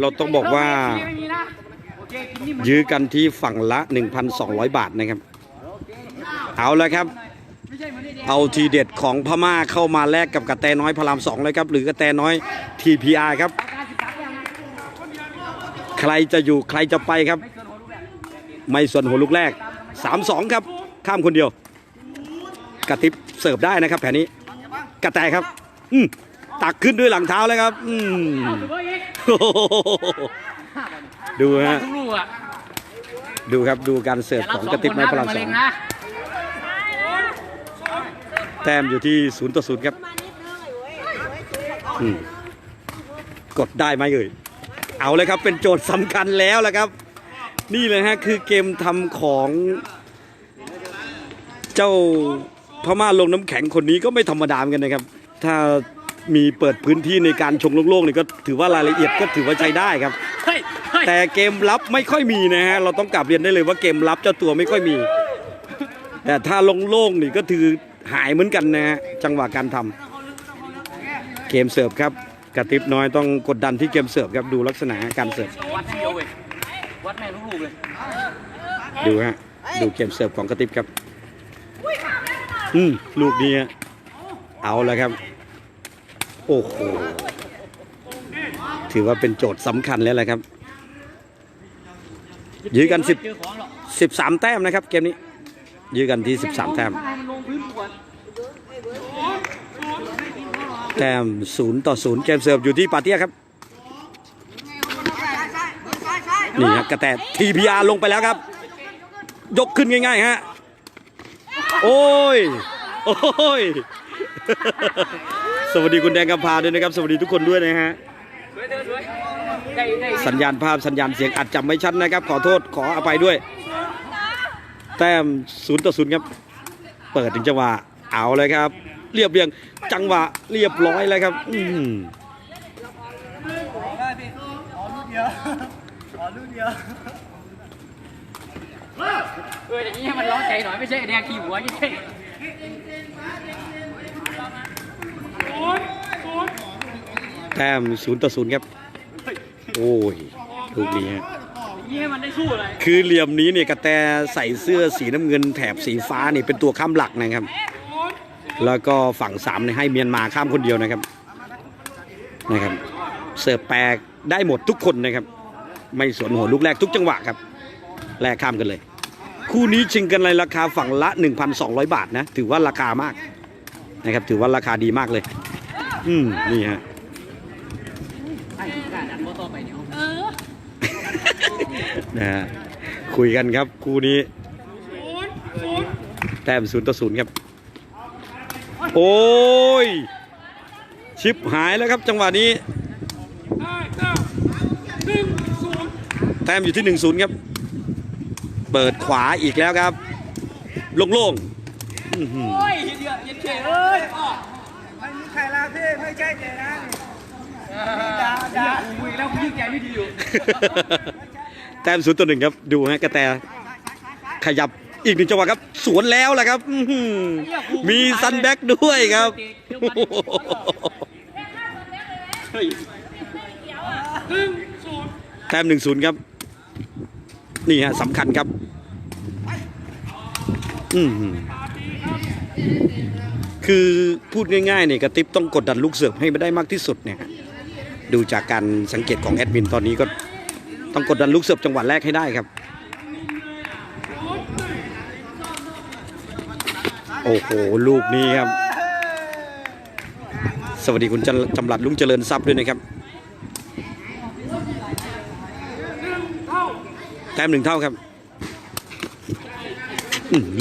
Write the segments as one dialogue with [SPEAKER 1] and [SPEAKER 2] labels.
[SPEAKER 1] เราต้องบอกว่า
[SPEAKER 2] ไม่มีนะโอกินนี่หมด
[SPEAKER 1] ยื้อกันที่ฝั่งละ 1,200 บาทนะครับ เอาแล้วครับ
[SPEAKER 2] เอา
[SPEAKER 1] ทีเด็ดของพม่าเข้ามาแลกกับกระแตน้อยพรามสองเลยครับ หรือกระแตน้อย TPR ครับ ใครจะอยู่ใครจะไปครับ
[SPEAKER 2] ไม่เกินหัวลูกแรก
[SPEAKER 1] ไม่ส่วนหัวลูกแรก 3-2 ครับ ข้ามคนเดียว กระติบเสิร์ฟได้นะครับแผนนี้ กระแตครับ อืม ตักขึ้นด้วยหลังเท้าเลยครับอืมโอ้โหดูฮะ
[SPEAKER 2] ทุกลูกอะ
[SPEAKER 1] ดูครับดูการเสิร์ฟของกระติบไม้พลังสองแต้มอยู่ที่ศูนย์ต่อศูนย์ครับอืมกดได้ไหมเอ่ยเอาเลยครับเป็นโจทย์สำคัญแล้วแหละครับ นี่เลยฮะคือเกมทำของ เจ้าพม่าลงน้ำแข็งคนนี้ก็ไม่ธรรมดาเหมือนกันนะครับ ถ้า มีเปิดพื้นที่ในการชงโล่งๆนี่ก็ถือว่ารายละเอียดก็ถือว่าใช้ได้ครับ
[SPEAKER 2] เฮ้ยเฮ้ย
[SPEAKER 1] แต่เกมรับไม่ค่อยมีนะฮะเราต้องกลับเรียนได้เลยว่าเกมรับเจ้าตัวไม่ค่อยมี แต่ถ้าลงโล่งๆนี่ก็ถือหายเหมือนกันนะฮะจังหวะการทำเกมเสิร์ฟครับกระติบน้อยต้องกดดันที่เกมเสิร์ฟครับดูลักษณะการเสิร์ฟ
[SPEAKER 2] วัดให้เดียวเว้ยวัดแม่งทุกลูกเลย
[SPEAKER 1] ดูฮะดูเกมเสิร์ฟของกระติบครับ อืมลูกนี้ฮะเอาแล้วครับ โอ้โห ถือว่าเป็นโจทย์สำคัญแล้วแหละครับ ยื้อกันสิบ
[SPEAKER 2] เจอของหรอก
[SPEAKER 1] 13แต้มนะครับ เกมนี้ ยื้อกันที่13แต้ม
[SPEAKER 2] ให้มันลงพื้นก่อน
[SPEAKER 1] แต้ม0ต่อ0เกมเสิร์ฟอยู่ที่ปาเตียครับ นี่ฮะกระแต TPR ลงไปแล้วครับ ยกขึ้นง่ายๆฮะ โอ้ย โอ้ย สวัสดีคุณแดงกำพาด้วยนะครับ สวัสดีทุกคนด้วยนะฮะ
[SPEAKER 2] สั
[SPEAKER 1] ญญาณภาพสัญญาณเสียงอาจจะไม่ชัดนะครับ ขอโทษขออภัยด้วย แต้มศูนย์ต่อศูนย์ครับ เปิดถึงจังหวะเอาเลยครับ เรียบเรียงจังหวะเรียบร้อยแล้วครับ อืม
[SPEAKER 2] เอออย่างนี้ให้มันร้องใจหน่อยไม่ใช่แดงขี่หัวยี่เท่
[SPEAKER 1] แต้มศูนย์ต่อศูนย์ครับ โอ้ยลูกนี้ฮะ
[SPEAKER 2] อย่างนี้ให้มันได้สู้เลย
[SPEAKER 1] คือเหลี่ยมนี้เนี่ยกระแตใส่เสื้อสีน้ำเงินแถบสีฟ้านี่เป็นตัวข้ามหลักนะครับ แล้วก็ฝั่งสามเนี่ยให้เมียนมาข้ามคนเดียวนะครับนะครับ เสิร์ฟแปลกได้หมดทุกคนนะครับ ไม่สวนหัวลูกแรกทุกจังหวะครับแลกข้ามกันเลย คู่นี้ชิงกันในราคาฝั่งละ 1,200 บาทนะ ถือว่าราคามากนะครับ ถือว่าราคาดีมากเลย อืมนี่ฮะ
[SPEAKER 2] ไอ้กล้าดันโมต่อไปเนี่ย
[SPEAKER 1] นะฮะคุยกันครับคู่นี้ แต้มศูนย์ต่อศูนย์ครับ โอ้ย ชิปหายแล้วครับจังหวะนี้ แต้มอยู่ที่หนึ่งศูนย์ครับ เปิดขวาอีกแล้วครับ โล่งๆ
[SPEAKER 3] ใครลาพี่ไม่ใช่เจนะนี่
[SPEAKER 2] ด่าด่าคุยแล้วคุณยิ่งใจไม่ดีอยู่
[SPEAKER 1] แต้มศูนย์ต่อหนึ่งครับ ดูฮะกระแตขยับอีกหนึ่งจังหวะครับ สวนแล้วแหละครับอื้อหือมีซันแบ็กด้วยครับ
[SPEAKER 2] เฮ้ย
[SPEAKER 1] แต้มหนึ่งศูนย์ครับ นี่ฮะสำคัญครับ อืม คือพูดง่ายๆเนี่ยกระติบต้องกดดันลูกเสิร์ฟให้ไม่ได้มากที่สุดเนี่ยดูจากการสังเกตของแอดมินตอนนี้ก็ต้องกดดันลูกเสิร์ฟจังหวะแรกให้ได้ครับ โอ้โหลูกนี้ครับ สวัสดีคุณจำจำหลัดลุงเจริญทรัพย์ด้วยนะครับแต้มหนึ่งเท่าครับ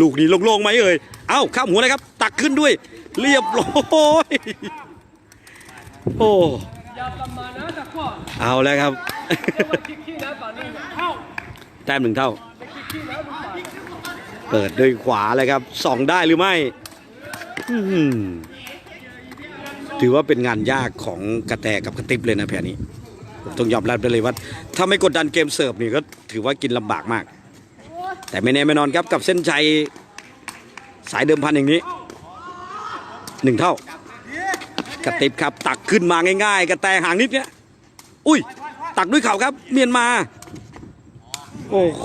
[SPEAKER 1] ลูกนี้ลงๆไหมเอ่ย เอ้าข้ามหัวเลยครับ ตักขึ้นด้วย เรียบร้อยโอ้เอาแล้วครับแต้มหนึ่งเท่า เปิดด้วยขวาเลยครับสองได้หรือไม่ถือว่าเป็นงานยากของกระแตกับกระติบเลยนะแผนนี้ผมต้องยอมรับไปเลยว่า ถ้าไม่กดดันเกมเสิร์ฟนี่ก็ถือว่ากินลำบากมาก แต่ไม่แน่ไม่นอนครับกับเส้นชัยสายเดิมพันอย่างนี้ หนึ่งเท่ากระติบครับตักขึ้นมาง่าย ๆ กระแตห่างนิดเนี้ยอุ้ย ตักด้วยเข่าครับเมียนมา โอ้โห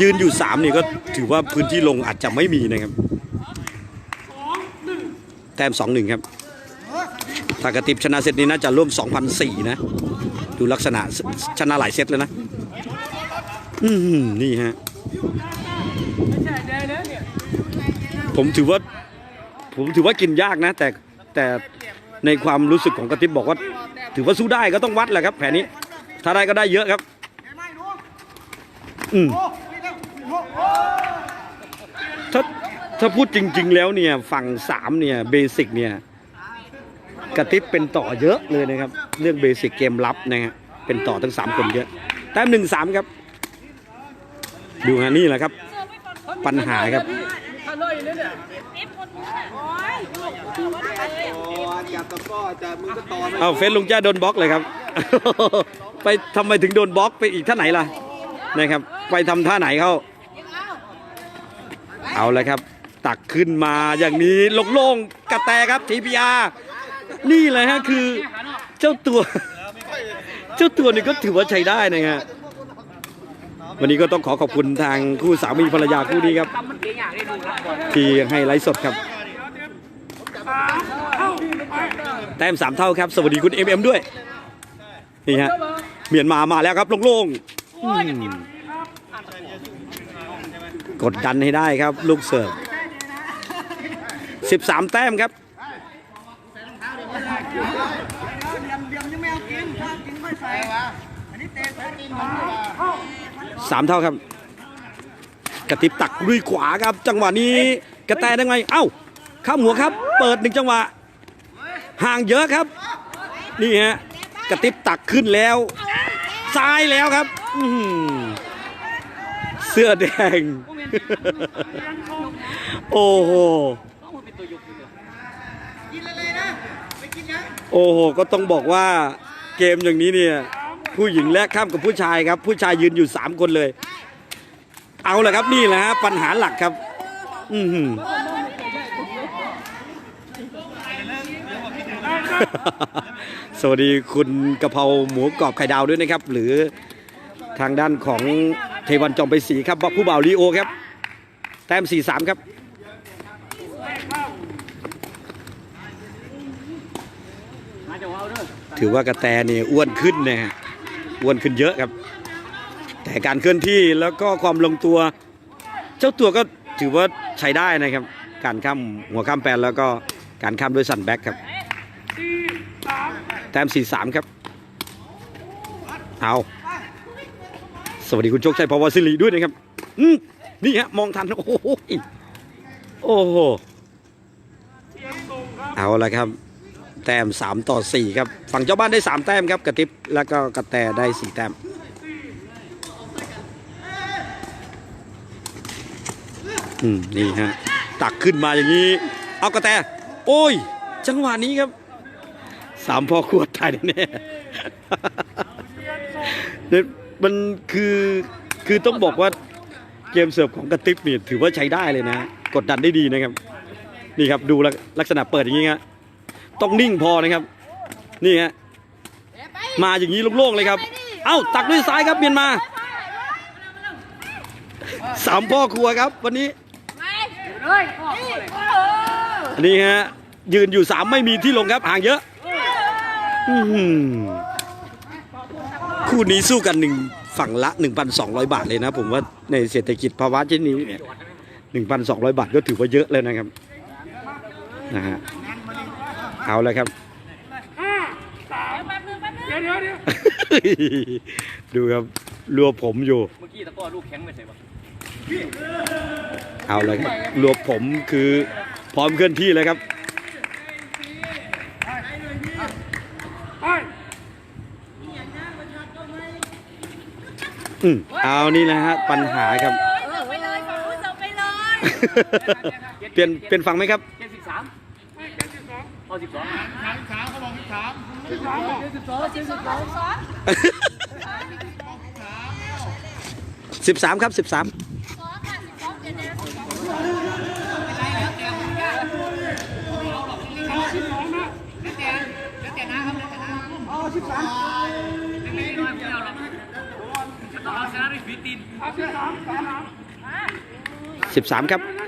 [SPEAKER 1] ยืนอยู่สามนี่ก็ถือว่าพื้นที่ลงอาจจะไม่มีนะครับ แต้มสองหนึ่งครับถ้ากระติบชนะเซตนี้น่าจะร่วม2,004นะ ดูลักษณะชนะหลายเซตเลยนะ อืมนี่ฮะ ผมถือว่า ผมถือว่ากินยากนะ แต่แต่ในความรู้สึกของกระติบบอกว่า ถือว่าสู้ได้ก็ต้องวัดแหละครับ แผนนี้ ถ้าได้ก็ได้เยอะครับ อืมถ้าถ้าพูดจริง ๆ แล้วเนี่ยฝั่งสามเนี่ยเบสิกเนี่ยกระติบเป็นต่อเยอะเลยนะครับ เรื่องเบสิกเกมรับนะฮะเป็นต่อทั้งสามคนเยอะแต้มหนึ่งสามครับ ดูฮะนี่แหละครับ ปัญหาครับ
[SPEAKER 2] ถ้าเลยเนี่ยเนี่ย
[SPEAKER 3] จับตะก้อจับมือก็ต่อไป
[SPEAKER 1] เอาเฟซลุงจ้าโดนบล็อกเลยครับ ไปทำไมถึงโดนบล็อกไปอีกท่าไหนล่ะนะครับ ไปทำท่าไหนเขาเอาเลยครับ ตักขึ้นมาอย่างนี้โล่งๆกระแตครับทีพีอานี่เลยฮะคือ เจ้าตัว เจ้าตัวนี่ก็ถือว่าใช้ได้นะฮะ วันนี้ก็ต้องขอขอบคุณทางคู่สามีภรรยาคู่นี้ครับ ที่ให้ไลฟ์สดครับ แต้มสามเท่าครับ สวัสดีคุณเอ็มเอ็มด้วย นี่ฮะเมียนมามาแล้วครับโล่งๆอืมกดดันให้ได้ครับ ลูกเสิร์ฟ13 แต้มครับ สามเท่าครับ กระติบตักลุยขวาครับ จังหวะนี้กระแตได้ไง เอ้าข้ามหัวครับ เปิดหนึ่งจังหวะ ห่างเยอะครับ นี่ฮะกระติบตักขึ้นแล้ว ซ้ายแล้วครับเสื้อแดง โอ้โหโอ้โห ก็ต้องบอกว่าเกมอย่างนี้เนี่ย ผู้หญิงแลกข้ามกับผู้ชายครับ ผู้ชายยืนอยู่ 3 คนเลย เอาละครับนี่แหละฮะปัญหาหลักครับ อือหือสวัสดีคุณกะเพราหมูกรอบไข่ดาวด้วยนะครับ หรือทางด้านของเทวันจอมไปสีครับผู้บ่าวลีโอครับ แต้ม 4-3 ครับ
[SPEAKER 2] มาจะเอาเด้อ
[SPEAKER 1] ถือว่ากระแตนี่อ้วนขึ้นนะฮะ อ้วนขึ้นเยอะครับ แต่การเคลื่อนที่แล้วก็ความลงตัว เจ้าตัวก็ถือว่าใช้ได้นะครับ การข้ามหัวข้ามแปนแล้วก็การข้ามด้วยสันแบ็กครับแต้มสี่สามครับ เอาสวัสดีคุณโชคชัยพาวสิริด้วยนะครับอืมนี่ฮะมองทัน โอ้โหโอ้โหเอาละครับ แต้ม 3 ต่อ 4 ครับ ฝั่งเจ้าบ้านได้ 3 แต้มครับกระติบแล้วก็กระแตได้ 4 แต้มอืมนี่ฮะตักขึ้นมาอย่างนี้ เอากระแต โอ้ย จังหวะนี้ครับสามพ่อขวดตายแน่เนี่ยมันคือคือต้องบอกว่าเกมเสิร์ฟของกระติบนี่ถือว่าใช้ได้เลยนะ กดดันได้ดีนะครับ นี่ครับดูลักษณะเปิดอย่างนี้ฮะ ต้องนิ่งพอนะครับ นี่ฮะมาอย่างนี้โล่งๆเลยครับ เอ้าตักด้วยซ้ายครับเมียนมาสามพ่อครัวครับวันนี้
[SPEAKER 2] เลยพ่อ
[SPEAKER 1] อันนี้ฮะยืนอยู่สามไม่มีที่ลงครับห่างเยอะอื้อหือคู่นี้สู้กันหนึ่งฝั่งละ 1,200 บาทเลยนะ ผมว่าในเศรษฐกิจภาวะเช่นนี้เนี่ย1,200 บาทก็ถือว่าเยอะเลยนะครับนะฮะ เอาเลยครับดูครับรัวผมอยู่
[SPEAKER 2] เมื่อกี้ตะก้อลูกแข็งไปใส่ปะ
[SPEAKER 1] เอาเลยครับรัวผมคือพร้อมเคลื่อนที่เลยครับอืมเอานี่นะฮะปัญหาครับ
[SPEAKER 4] ไปเลยฝั่งนู้นส่งไปเลย
[SPEAKER 1] เปลี่ยนเปลี่ยนฝั่งไหมครับ
[SPEAKER 2] เจ็ดสิบสาม เอาสิบสอง
[SPEAKER 1] สิบสามครับสิบสาม
[SPEAKER 3] สาม
[SPEAKER 2] ไม่น้อยไม่เอาหรอกต้องเอาชนะด้วยฟิลิปปินส์
[SPEAKER 3] เอาสิบสามสามสาม
[SPEAKER 1] 13ครับ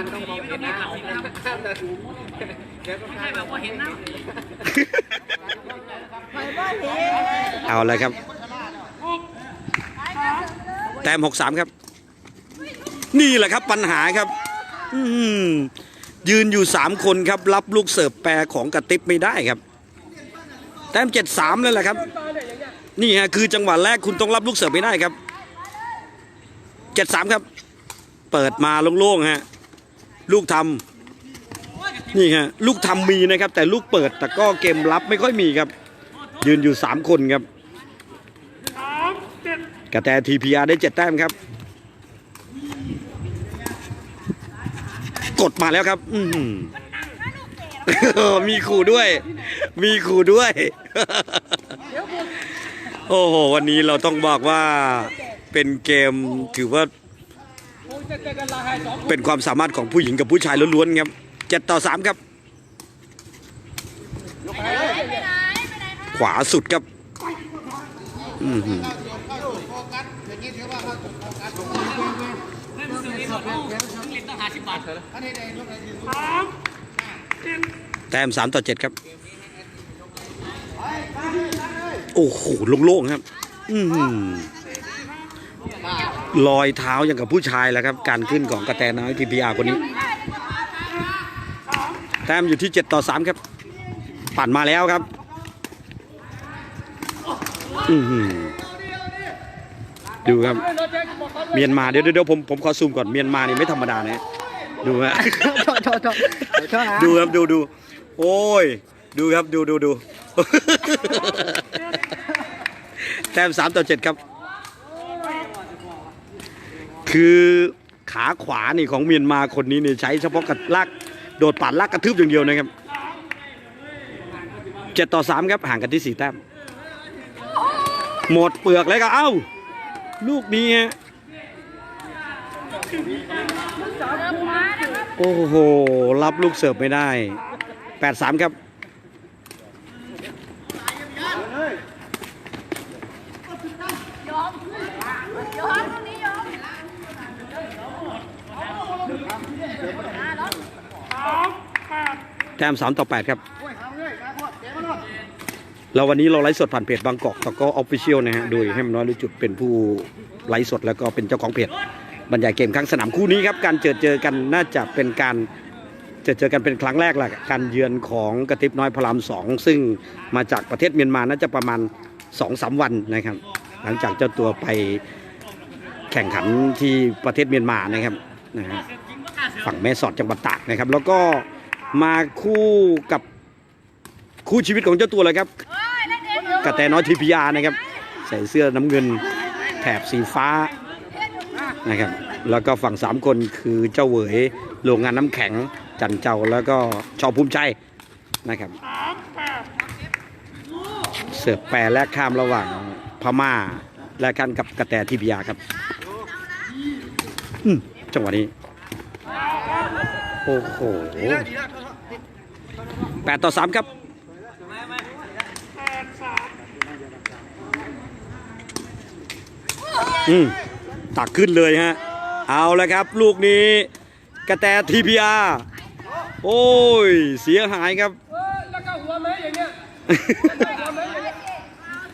[SPEAKER 2] การต้องดีไม่ต้องมีตัดสินนะครับไม่ใช่แบบว่าเห็นนะ
[SPEAKER 1] เอาเลยครับ แต้ม63ครับ นี่แหละครับปัญหาครับ อืยืนอยู่3คนครับ รับลูกเสิร์ฟแปรของกระติบไม่ได้ครับ แต้ม73เลยแหละครับ นี่ฮะคือจังหวะแรกคุณต้องรับลูกเสิร์ฟไม่ได้ครับ73ครับ เปิดมาโล่งๆฮะ ลูกทำนี่ฮะลูกทำมีนะครับ แต่ลูกเปิดแต่ก็เกมรับไม่ค่อยมีครับ ยืนอยู่ 3 คนครับกระแตทีพีอาร์ได้7แต้มครับ กดมาแล้วครับ อืมีขู่ด้วย มีขู่ด้วย โอ้โห วันนี้เราต้องบอกว่าเป็นเกมถือว่า เป็นความสามารถของผู้หญิงกับผู้ชายล้วนๆครับเจ็ดต่อสามครับ ขวาสุดครับ
[SPEAKER 2] สาสิบบาท
[SPEAKER 1] แต้มสามต่อเจ็ดครับ โอ้โหโล่งๆครับ อือหือ ลอยเท้าอย่างกับผู้ชายแล้วครับ การขึ้นของกระแตน้อยทีพีอาร์คนนี้ แต้มอยู่ที่เจ็ดต่อสามครับ ปั่นมาแล้วครับอือหือดูครับ เมียนมาเดี๋ยวเดี๋ยวผมผมขอซูมก่อนเมียนมานี่ไม่ธรรมดานะดูฮะ
[SPEAKER 3] โทษโทษโทษโทษนะ
[SPEAKER 1] ดูครับดูดูโอ้ย ดูครับดูดูดูแต้มสามต่อเจ็ดครับ คือขาขวานี่ของเมียนมาคนนี้นี่ใช้เฉพาะกระลากโดดปาดลากกระทืบอย่างเดียวนะครับเจ็ดต่อสามครับห่างกันที่สี่แต้มหมดเปลือกเลยก็เอ้า ลูกนี้ฮะโอ้โห รับลูกเสิร์ฟไม่ได้แปดสามครับ
[SPEAKER 4] ยอมยอมตรงนี้
[SPEAKER 1] แต้มสามต่อแปดครับ เราวันนี้เราไลฟ์สดผ่านเพจบางกอกตะก็ออฟฟิเชียลนะฮะ โดยให้มันน้อยรู้จุดเป็นผู้ไลฟ์สดแล้วก็เป็นเจ้าของเพจบรรยายเกมครั้งสนามคู่นี้ครับ การเจอเจอกันน่าจะเป็นการเจอเจอกันเป็นครั้งแรกแหละการเยือนของกระติบน้อยพระรามสองซึ่งมาจากประเทศเมียนมาน่าจะประมาณ2อสาวันนะครับ หลังจากเจ้าตัวไปแข่งขันที่ประเทศเมียนมานะครับ นะฮะฝั่งแม่สอดจังหวัดตากนะครับ แล้วก็มาคู่กับคู่ชีวิตของเจ้าตัวเลยครับ
[SPEAKER 4] เฮ้ยเล่นเอง
[SPEAKER 1] กระแตน้อยทีพีอานะครับ ใส่เสื้อน้ำเงินแถบสีฟ้านะครับ แล้วก็ฝั่งสามคนคือเจ้าเหวยโรงงานน้ำแข็งจันเจ้าแล้วก็ชอภูมิใจนะครับ เสือกแปรแลกข้ามระหว่างพม่า และกันกับกระแตทีพีอาครับอืม จังหวะนี้ โอ้โหแปดต่อสามครับอืมตักขึ้นเลยฮะ เอาแล้วครับ ลูกนี้กระแตทีพีอาโอ้ย เสียหายครับ
[SPEAKER 3] แล้วก็หัวแม่อย่างเงี้ย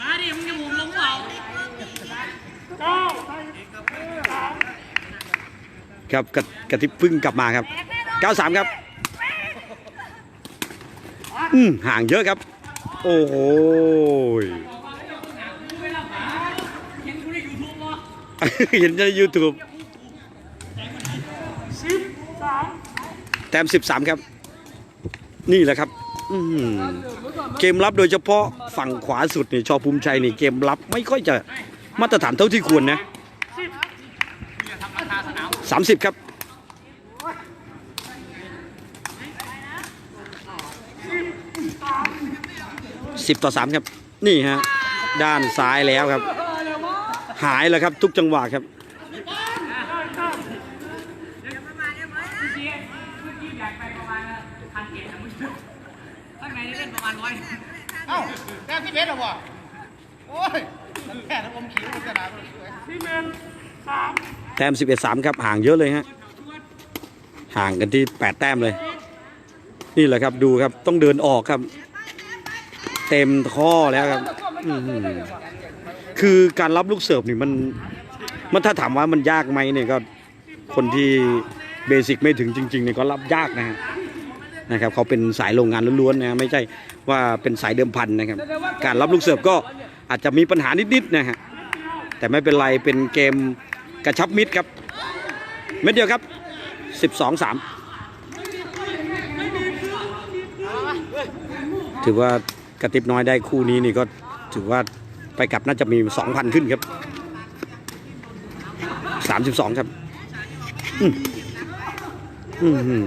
[SPEAKER 2] มาดิมึงจะหมุนลงเปล่า
[SPEAKER 1] ครับกระกระติบพึ่งกลับมาครับ 93 ครับ อืมห่างเยอะครับ โอ้โห
[SPEAKER 2] เห็นในยูทูบ
[SPEAKER 1] แต้ม 13 ครับ นี่แหละครับเกมรับโดยเฉพาะฝั่งขวาสุดนี่ชอภูมิชัยนี่เกมรับไม่ค่อยจะมาตรฐานเท่าที่ควรนะ
[SPEAKER 2] ทำราคาสนาม
[SPEAKER 1] 30 ครับสิบต่อสามครับ นี่ฮะ ด้านซ้ายแล้วครับ หายแล้วครับ ทุกจังหวะครับ
[SPEAKER 2] ยี่ใหญ่ไปประมาณพันเจ็ดนะมึงข้างในนี่เล่นไปประมาณร้อย
[SPEAKER 3] เอ้าแต้ที่เบสหรอวะโอ้ยแค่ทั้งอมขิวมันจะหนาเลย
[SPEAKER 1] แต้ม 11 3 ครับ ห่างเยอะเลยฮะ ห่างกันที่ 8 แต้มเลย นี่แหละครับดูครับต้องเดินออกครับ เต็มข้อแล้วครับ คือการรับลูกเสิร์ฟนี่มัน มันถ้าถามว่ามันยากไหมเนี่ยก็คนที่เบสิกไม่ถึงจริงๆเนี่ยก็รับยากนะฮะนะครับเขาเป็นสายโรงงานล้วนๆนะไม่ใช่ว่าเป็นสายเดิมพันนะครับ การรับลูกเสิร์ฟก็อาจจะมีปัญหานิดๆนะฮะแต่ไม่เป็นไรเป็นเกม กระชับมิตรครับ เม็ดเดียวครับ 12 3 ถือว่ากระติบน้อยได้คู่นี้นี่ก็ถือว่าไปกลับน่าจะมี 2,000 ขึ้นครับ 32 ครับอืมอืมอืม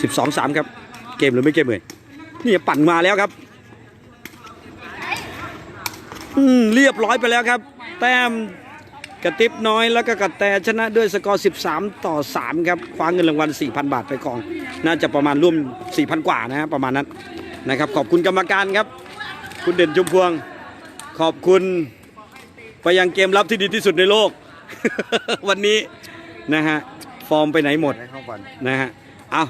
[SPEAKER 1] สิบสองสามครับ เกมหรือไม่เกมเลย นี่ปั่นมาแล้วครับ อืมเรียบร้อยไปแล้วครับ แต้มกระติบน้อยแล้วก็กระแตชนะด้วยสกอร์ 13 ต่อ 3 ครับคว้าเงินรางวัล 4,000 บาทไปกอง น่าจะประมาณร่วม 4,000 กว่านะฮะประมาณนั้นนะครับ ขอบคุณกรรมการครับ คุณเด่นจุมพวง ขอบคุณไปยังเกมรับที่ดีที่สุดในโลก วันนี้นะฮะฟอร์มไปไหนหมดนะฮะเอา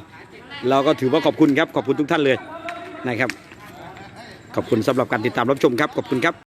[SPEAKER 1] เราก็ถือว่าขอบคุณครับ ขอบคุณทุกท่านเลย นะครับ ขอบคุณสำหรับการติดตามรับชมครับ ขอบคุณครับ